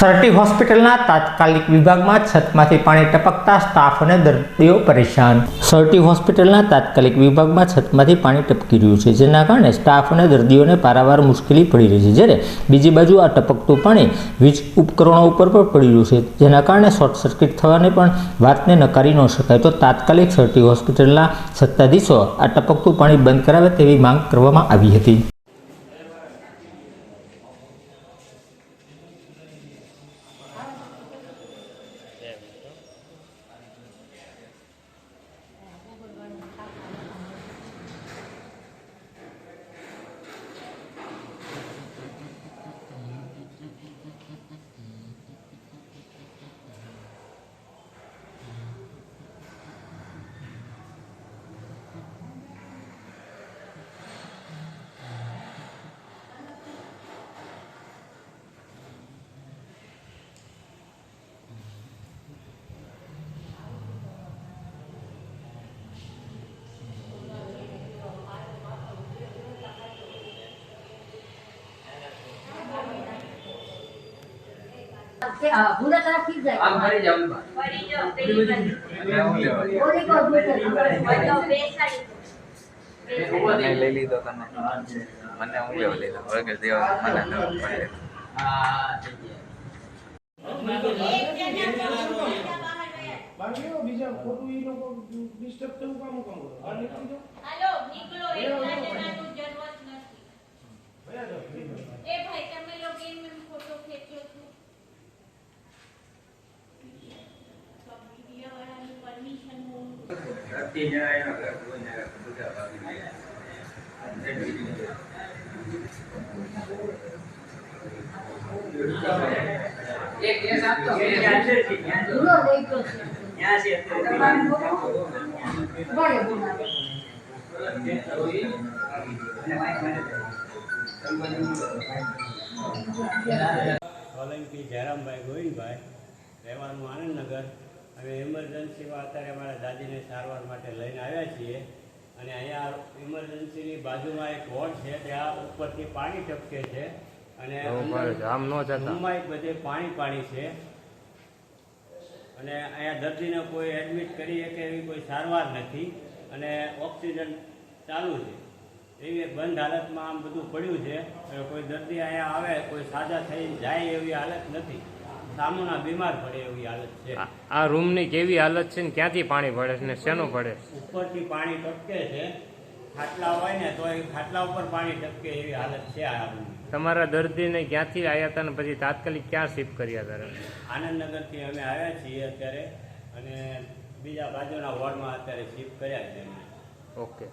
Sir T હોસ્પિટલના તાત્કાલિક વિભાગમાં છતમાંથી પાણી ટપકતા સ્ટાફ અને દર્દીઓ પરેશાન. સરટી હોસ્પિટલના તાત્કાલિક વિભાગમાં છતમાંથી પાણી ટપકી રહ્યું છે, જેના કારણે સ્ટાફ અને દર્દીઓને પારાવાર મુશ્કેલી પડી રહી છે, જ્યારે બીજી બાજુ આ ટપકતું પાણી વીજ ઉપકરણો ઉપર પણ પડી રહ્યું છે, જેના કારણે શોર્ટ સર્કિટ થવાની પણ વાતને નકારી ન શકાય. તો તાત્કાલિક સરટી હોસ્પિટલના સત્તાધીશો આ ટપકતું પાણી બંધ કરાવે તેવી માંગ કરવામાં આવી હતી. ભૂરા તરફ જાય. આમ ફરી જાવ. ફરી જાઓ, પેલી બાજુ. ઓલી કો બેસાડી. મને લઈ લીધો તને મને હું લેવા લીધો વગર દેવા મને ન પડે હા. બીજા ખોટું ઈ લોકો ડિસ્ટર્બ થવું કામ કામ કરો બહાર નીકળી જાઓ હાલો, નીકળો, એકલા જણાનું જરૂરત નથી. ભયા જાઓ free માં. એ ભાઈ, તમે લોકો એમ એમ ફોટો ખેંચો છો. તો મીડિયાવાળાની permission હોવું અતિ જણા એનો ઘર કોઈને બધા ભાગી ગયા. એક કેસ આપતો કે ત્યાં છે કે ત્યાં જો. ભૂરો લઈ ગયો છે. બોલાવે. સોલંકી જયરામભાઈ ગોવિંદભાઈ રહેવાનું આનંદનગર અમે ઇમરજન્સીમાં અત્યારે અમારા દાદીને સારવાર માટે લઈને આવ્યા છીએ. અને અહીંયા ઇમરજન્સીની બાજુમાં એક વોર્ડ છે ત્યાં ઉપરથી પાણી ટપકે છે. અને રૂમમાં બધે પાણી પાણી છે. અને અહીંયા દર્દીને કોઈ એડમિટ કરી શકે એવી કોઈ સારવાર નથી. અને ઓક્સિજન ચાલુ છે. એવી એક બંધ હાલતમાં આમ બધું પડ્યું છે. કોઈ દર્દી અહીંયા આવે કોઈ સાજા થઈ જાય એવી હાલત નથી. સામુના બીમાર પડે એવી હાલત છે. આ- રૂમની કેવી હાલત છે ને ક્યાંથી પાણી પડે છે ને શેનું પડે? ઉપરથી પાણી ટપકે છે. ખાટલા હોય ને તો એ ખાટલા ઉપર પાણી ટપકે એવી હાલત છે આ રૂમની. તમારા દર્દીને ક્યાંથી આવ્યા હતા ને પછી તાત્કાલિક ક્યાં શિફ્ટ કર્યા હતા? આનંદનગરથી અમે આવ્યા છીએ અત્યારે અને બીજા બાજુના વોર્ડમાં અત્યારે શિફ્ટ કર્યા છે ઓકે.